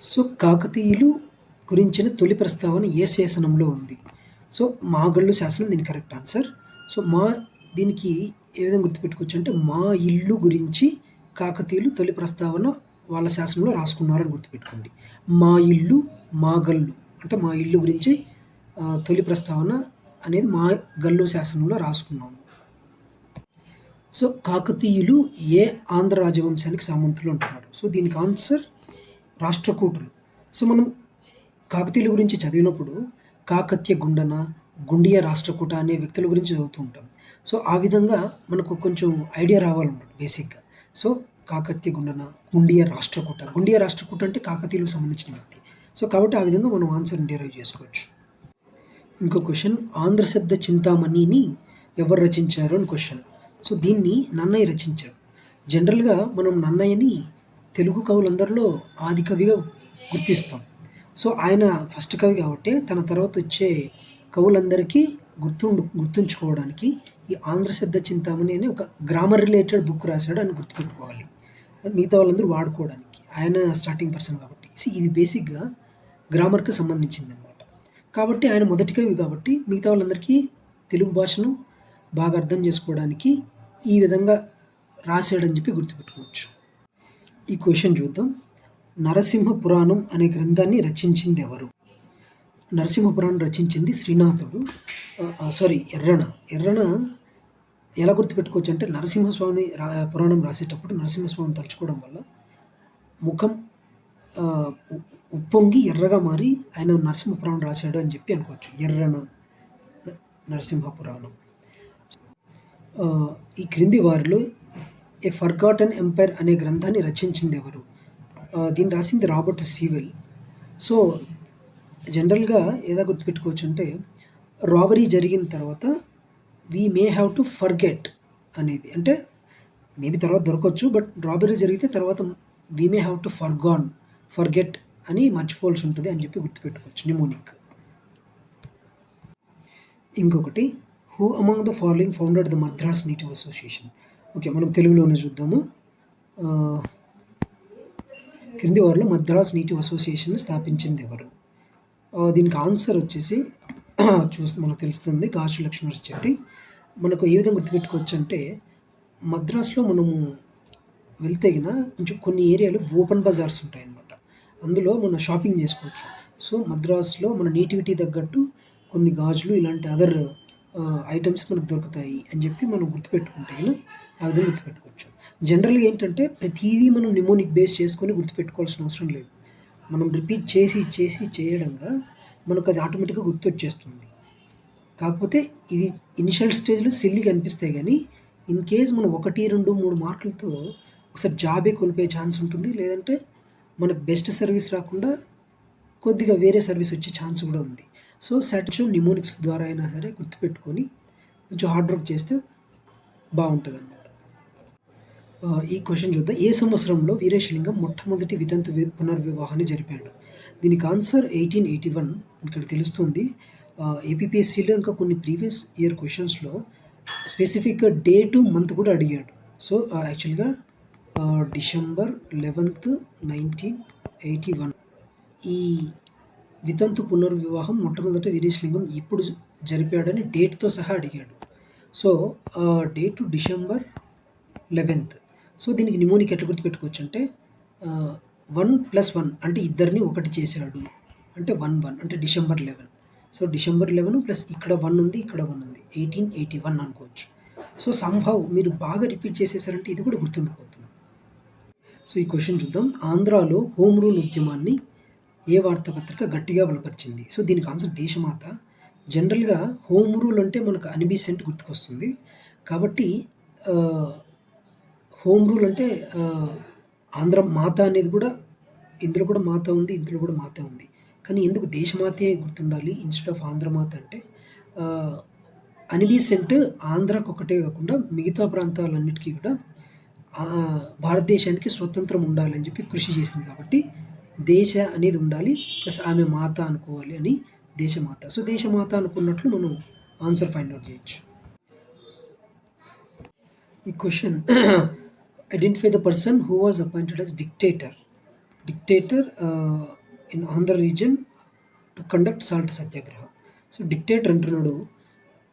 So కాకతీయులు గురించిన తొలి ప్రస్తావన ఏ శాసనంలో ఉంది? సో మాగళ్ళు శాసనం దీని కరెక్ట్ ఆన్సర్. సో మా దీనికి ఏ విధంగా గుర్తుపెట్టుకోవచ్చు అంటే మా ఇల్లు గురించి కాకతీయులు తొలి ప్రస్తావన వాళ్ళ శాసనంలో రాసుకున్నారని గుర్తుపెట్టుకోండి. మా ఇల్లు మా గల్లు అంటే మా ఇల్లు గురించి తొలి ప్రస్తావన అనేది మా గల్లు శాసనంలో రాసుకున్నాము. సో కాకతీయులు ఏ ఆంధ్ర రాజవంశానికి సామంతులు అంటున్నారు? సో దీనికి ఆన్సర్ రాష్ట్రకూటులు. సో మనం కాకతీయుల గురించి చదివినప్పుడు కాకత్య గుండన గుండియ రాష్ట్రకూట అనే వ్యక్తుల గురించి చదువుతూ ఉంటాం. సో ఆ విధంగా మనకు కొంచెం ఐడియా రావాలన్నమాట బేసిక్గా. సో కాకత్య గుండన గుండియ రాష్ట్రకూట. గుండియ రాష్ట్రకూట అంటే కాకతీయులకు సంబంధించిన వ్యక్తి. సో కాబట్టి ఆ విధంగా మనం ఆన్సర్ డెరైవ్ చేసుకోవచ్చు. ఇంకో క్వశ్చన్ ఆంధ్రశబ్ద చింతామణిని ఎవరు రచించారు అని క్వశ్చన్ సో దీన్ని నన్నయ్య రచించారు జనరల్గా మనం నన్నయ్యని తెలుగు కవులందరిలో ఆది కవిగా గుర్తిస్తాం. సో ఆయన ఫస్ట్ కవి కాబట్టి తన తర్వాత వచ్చే కవులందరికీ గుర్తుండు గుర్తుంచుకోవడానికి ఈ ఆంధ్ర శ్రద్ధ చింతామణి అనే ఒక గ్రామర్ రిలేటెడ్ బుక్ రాశాడు అని గుర్తుపెట్టుకోవాలి. మిగతా వాళ్ళందరూ వాడుకోవడానికి. ఆయన స్టార్టింగ్ పర్సన్ కాబట్టి. సో ఇది బేసిక్గా గ్రామర్కి సంబంధించింది అనమాట కాబట్టి ఆయన మొదటి కవి కాబట్టి మిగతా వాళ్ళందరికీ తెలుగు భాషను బాగా అర్థం చేసుకోవడానికి ఈ విధంగా రాశాడని చెప్పి గుర్తుపెట్టుకోవచ్చు. ఈ క్వశ్చన్ చూద్దాం. నరసింహ పురాణం అనే గ్రంథాన్ని రచించింది ఎవరు నరసింహ పురాణం రచించింది శ్రీనాథుడు. సారీ ఎర్రన. ఎర్రన ఎలా గుర్తుపెట్టుకోవచ్చు అంటే నరసింహస్వామి రా పురాణం రాసేటప్పుడు నరసింహస్వామిని తలుచుకోవడం వల్ల ముఖం ఉప్పొంగి ఎర్రగా మారి ఆయన నరసింహ పురాణం రాశాడు అని చెప్పి అనుకోవచ్చు. ఎర్రన నరసింహ పురాణం. ఈ క్రింది వారిలో ఏ ఫర్గాటన్ ఎంపైర్ అనే గ్రంథాన్ని రచించింది ఎవరు దీన్ని రాసింది రాబర్ట్ సీవెల్. సో జనరల్గా ఏదో గుర్తుపెట్టుకోవచ్చు అంటే రాబరీ జరిగిన తర్వాత we may have to forget అనేది. అంటే మేబీ తర్వాత దొరకవచ్చు బట్ రాబరీ జరిగితే తర్వాత we may have to forgone forget అని మర్చిపోవాల్సి ఉంటుంది అని చెప్పి గుర్తుపెట్టుకోవచ్చు నిమోనిక్ ఇంకొకటి who among the following founded the Madras Native Association okay మనం తెలుగులోనే చూద్దాము. క్రింది వారిలో మద్రాస్ నీటి అసోసియేషన్ స్థాపించింది ఎవరు? దీనికి ఆన్సర్ వచ్చేసి చూస్తే మనకు తెలుస్తుంది కాశు లక్ష్మణ చెట్టి మనకు ఏ విధంగా గుర్తుపెట్టుకోవచ్చు అంటే మద్రాస్లో మనము వెళ్తే గిన కొంచెం కొన్ని ఏరియాలు ఓపెన్ బజార్స్ ఉంటాయన్నమాట. అందులో మనం షాపింగ్ చేసుకోవచ్చు. సో మద్రాస్లో మన నేటివిటీ తగ్గట్టు కొన్ని గాజులు ఇలాంటి అదర్ ఐటమ్స్ మనకు దొరుకుతాయి అని చెప్పి మనం గుర్తుపెట్టుకుంటే ఆ విధంగా గుర్తుపెట్టుకోవచ్చు. జనరల్గా ఏంటంటే ప్రతిదీ మనం నిమోనిక్ బేస్ చేసుకొని గుర్తుపెట్టుకోవాల్సిన అవసరం లేదు. మనం రిపీట్ చేసి చేసి చేయడంగా మనకు అది ఆటోమేటిక్గా గుర్తొచ్చేస్తుంది. కాకపోతే ఇవి ఇనిషియల్ స్టేజ్లో సిల్లీగా కనిపిస్తాయి కానీ ఇన్ కేస్ మనం ఒకటి రెండు మూడు మార్కులతో ఒకసారి జాబే కోల్పోయే ఛాన్స్ ఉంటుంది. లేదంటే మనకు బెస్ట్ సర్వీస్ రాకుండా కొద్దిగా వేరే సర్వీస్ వచ్చే ఛాన్స్ కూడా ఉంది. సో సాటిస్ఫై నిమోనిక్స్ ద్వారా అయినా సరే గుర్తుపెట్టుకొని కొంచెం హార్డ్ వర్క్ చేస్తే బాగుంటుంది అన్నమాట ఈ క్వశ్చన్ చూద్దాం. ఏ సంవత్సరంలో వీరేశలింగం మొట్టమొదటి వితంతు పునర్వివాహాన్ని జరిపాడు? దీనికి ఆన్సర్ ఎయిటీన్ ఎయిటీ వన్ ఇక్కడ తెలుస్తుంది. ఏపీపీఎస్సీలో ఇంకా కొన్ని ప్రీవియస్ ఇయర్ క్వశ్చన్స్లో స్పెసిఫిక్గా డే టు మంత్ కూడా అడిగాడు. సో యాక్చువల్గా December eleventh nineteen eighty one. ఈ వితంతు పునర్వివాహం మొట్టమొదట వీరేశలింగం ఎప్పుడు జరిపాడని డేట్తో సహా అడిగాడు. So day to December eleventh. So దీనికి నిమోనిక్ ఎట్లా గుర్తుపెట్టుకోవచ్చు అంటే వన్ ప్లస్ వన్ అంటే ఇద్దరిని ఒకటి చేశాడు. అంటే వన్ వన్ అంటే December eleven. So December eleven plus ఇక్కడ వన్ ఉంది ఇక్కడ వన్ ఉంది. ఎయిటీన్ ఎయిటీ వన్ అనుకోవచ్చు. సో సంభవ్ మీరు బాగా రిపీట్ చేసేసారంటే ఇది కూడా గుర్తుండిపోతుంది. సో ఈ క్వశ్చన్ చూద్దాం. ఆంధ్రాలో హోమ్ రూల్ ఉద్యమాన్ని ఏ వార్తాపత్రిక గట్టిగా బలపరిచింది? సో దీనికి ఆన్సర్ దేశమాత. జనరల్గా హోమ్ రూల్ అంటే మనకు అనిబిసెంట్ గుర్తుకొస్తుంది. కాబట్టి హోమ్ రూల్ అంటే ఆంధ్ర మాత అనేది కూడా ఇందులో కూడా మాత ఉంది ఇందులో కూడా మాత ఉంది. కానీ ఎందుకు దేశమాతే గుర్తుండాలి? ఇన్స్టెడ్ ఆఫ్ ఆంధ్ర మాత అంటే అనిబీసెంట్ ఆంధ్రకు ఒకటే కాకుండా మిగతా ప్రాంతాలన్నిటికీ కూడా భారతదేశానికి స్వతంత్రం ఉండాలని చెప్పి కృషి చేసింది కాబట్టి దేశ అనేది ఉండాలి ప్లస్ ఆమె మాత అనుకోవాలి అని దేశమాత సో దేశమాత అనుకున్నట్లు మనం ఆన్సర్ ఫైండ్ అవుట్ చేయొచ్చు. ఈ question identify the person who was appointed as dictator dictator in Andhra region to conduct salt satyagraha so dictator అంటున్నాడు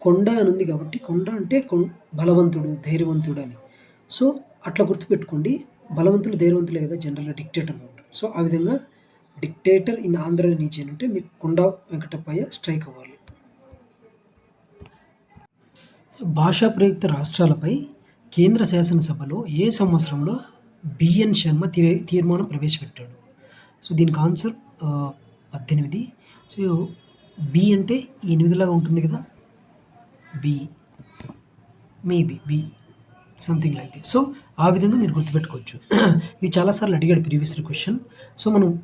కొండ అని ఉంది కాబట్టి కొండ అంటే కొం బలవంతుడు ధైర్యవంతుడు అని. సో అట్లా గుర్తుపెట్టుకోండి బలవంతులు ధైర్యవంతులే కదా జనరల్గా డిక్టేటర్ ఉంటారు. సో ఆ విధంగా డిక్టేటర్ ఇన్ ఆంధ్ర రీజియన్ అంటే మీకు కొండ వెంకటప్పయ్య స్ట్రైక్ అవ్వాలి. సో భాషా ప్రయుక్త రాష్ట్రాలపై కేంద్ర శాసనసభలో ఏ సంవత్సరంలో బిఎన్ శర్మ తీ తీర్మానం ప్రవేశపెట్టాడు? సో దీనికి ఆన్సర్ పద్దెనిమిది. సో బి అంటే ఎనిమిదిలాగా ఉంటుంది కదా? B. Maybe B. Something like this. So ఆ విధంగా మీరు గుర్తుపెట్టుకోవచ్చు. ఇది చాలాసార్లు అడిగాడు ప్రీవియస్ క్వశ్చన్. సో మనం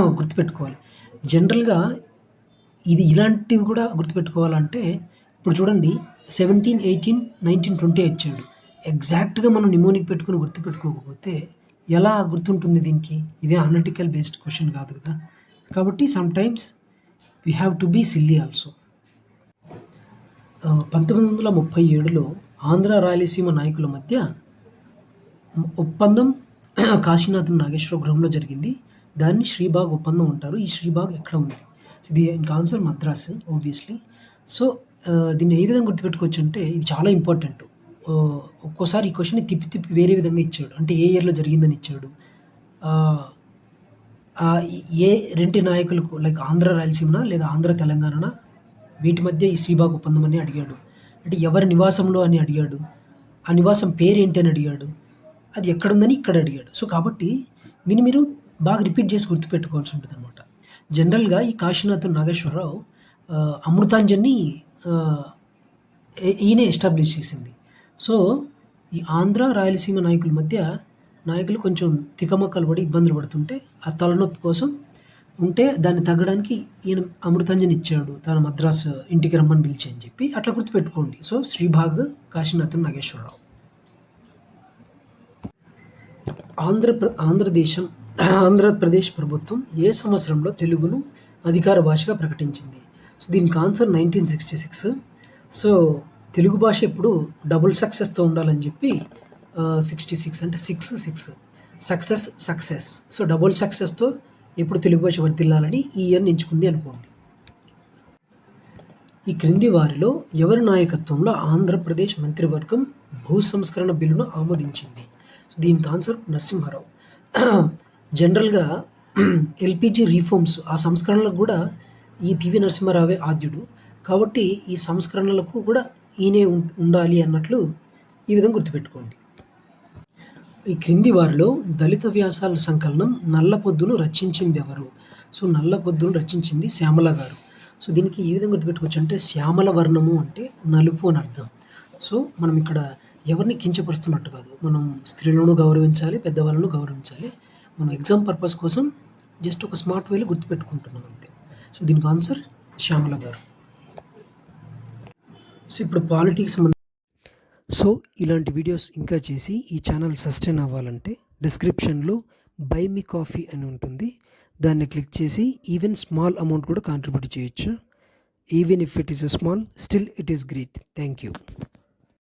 గుర్తుపెట్టుకోవాలి. జనరల్గా ఇది ఇలాంటివి కూడా గుర్తుపెట్టుకోవాలంటే ఇప్పుడు చూడండి సెవెంటీన్ ఎయిటీన్ నైన్టీన్ ట్వంటీ వచ్చాడు ఎగ్జాక్ట్గా మనం నిమోనిక్ పెట్టుకుని గుర్తుపెట్టుకోకపోతే ఎలా గుర్తుంటుంది దీనికి? ఇదే అనలిటికల్ బేస్డ్ క్వశ్చన్ కాదు కదా? కాబట్టి sometimes we have to be silly also పంతొమ్మిది వందల ముప్పై ఏడులో ఆంధ్ర రాయలసీమ నాయకుల మధ్య ఒప్పందం కాశీనాథం నాగేశ్వర గృహంలో జరిగింది. దాన్ని శ్రీబాగ్ ఒప్పందం అంటారు. ఈ శ్రీబాగ్ ఎక్కడ ఉంది? ఇది ఇంకా ఆన్సర్ మద్రాస్ ఆబ్వియస్లీ సో దీన్ని ఏ విధంగా గుర్తుపెట్టుకోవచ్చు అంటే ఇది చాలా ఇంపార్టెంట్ ఒక్కోసారి ఈ క్వశ్చన్ తిప్పి తిప్పి వేరే విధంగా ఇచ్చాడు. అంటే ఏ ఇయర్లో జరిగిందని ఇచ్చాడు. ఏ రెంటి నాయకులకు లైక్ ఆంధ్ర రాయలసీమన లేదా ఆంధ్ర తెలంగాణనా? వీటి మధ్య ఈ శ్రీబాగ్ ఒప్పందం అని అడిగాడు. అంటే ఎవరి నివాసంలో అని అడిగాడు. ఆ నివాసం పేరేంటి అని అడిగాడు. అది ఎక్కడుందని ఇక్కడ అడిగాడు. సో కాబట్టి దీన్ని మీరు బాగా రిపీట్ చేసి గుర్తుపెట్టుకోవాల్సి ఉంటుంది అనమాట జనరల్గా ఈ కాశీనాథ్ నాగేశ్వరరావు అమృతాంజన్ని ఈయనే ఎస్టాబ్లిష్ చేసింది. సో ఈ ఆంధ్ర రాయలసీమ నాయకుల మధ్య నాయకులు కొంచెం తికమక్కలు పడి ఇబ్బందులు పడుతుంటే ఆ తలనొప్పి కోసం ఉంటే దాన్ని తగ్గడానికి ఈయన అమృతాంజన్ ఇచ్చాడు. తన మద్రాసు ఇంటికి రమ్మని పిలిచి అని చెప్పి అట్లా గుర్తుపెట్టుకోండి. సో శ్రీభాగ్ కాశీనాథన్ నాగేశ్వరరావు. ఆంధ్ర ఆంధ్రదేశం ఆంధ్రప్రదేశ్ ప్రభుత్వం ఏ సంవత్సరంలో తెలుగును అధికార భాషగా ప్రకటించింది? సో దీనికి answer nineteen sixty six. So Telugu భాష ఎప్పుడు డబుల్ సక్సెస్తో ఉండాలని చెప్పి సిక్స్టీ సిక్స్ అంటే six six success success so double సక్సెస్తో ఎప్పుడు తెలుగు భాష వర్తిల్లాలని ఈ ఇయర్ ఎంచుకుంది అనుకోండి. ఈ క్రింది వారిలో ఎవరి నాయకత్వంలో ఆంధ్రప్రదేశ్ మంత్రివర్గం భూ సంస్కరణ బిల్లును ఆమోదించింది? దీనికి ఆన్సర్ నరసింహారావు. జనరల్గా ఎల్పిజి రీఫార్మ్స్ ఆ సంస్కరణలకు కూడా ఈ పివి నరసింహారావే ఆద్యుడు. కాబట్టి ఈ సంస్కరణలకు కూడా ఈయనే ఉం- ఉండాలి అన్నట్లు ఈ విధంగా గుర్తుపెట్టుకోండి. ఈ క్రింది వారిలో దళిత వ్యాసాల సంకలనం నల్లపొద్దును రచించింది ఎవరు సో నల్లపొద్దును రచించింది శ్యామల గారు. సో దీనికి ఈ విధంగా గుర్తుపెట్టుకోవచ్చు అంటే శ్యామల వర్ణము అంటే నలుపు అని అర్థం. సో మనం ఇక్కడ ఎవరిని కించపరుస్తున్నట్టు కాదు. మనం స్త్రీలను గౌరవించాలి పెద్దవాళ్ళను గౌరవించాలి. మనం ఎగ్జామ్ పర్పస్ కోసం జస్ట్ ఒక స్మార్ట్ వేలో గుర్తుపెట్టుకుంటున్నాం అంతే. సో దీనికి ఆన్సర్ శ్యామల గారు. సో ఇప్పుడు పాలిటిక్స్ సో ఇలాంటి వీడియోస్ ఇంకా చేసి ఈ ఛానల్ సస్టైన్ అవ్వాలంటే డిస్క్రిప్షన్లో బై మీ కాఫీ అని ఉంటుంది. దాన్ని క్లిక్ చేసి ఈవెన్ స్మాల్ అమౌంట్ కూడా కాంట్రిబ్యూట్ చేయొచ్చు. Even if it is small still it is great thank you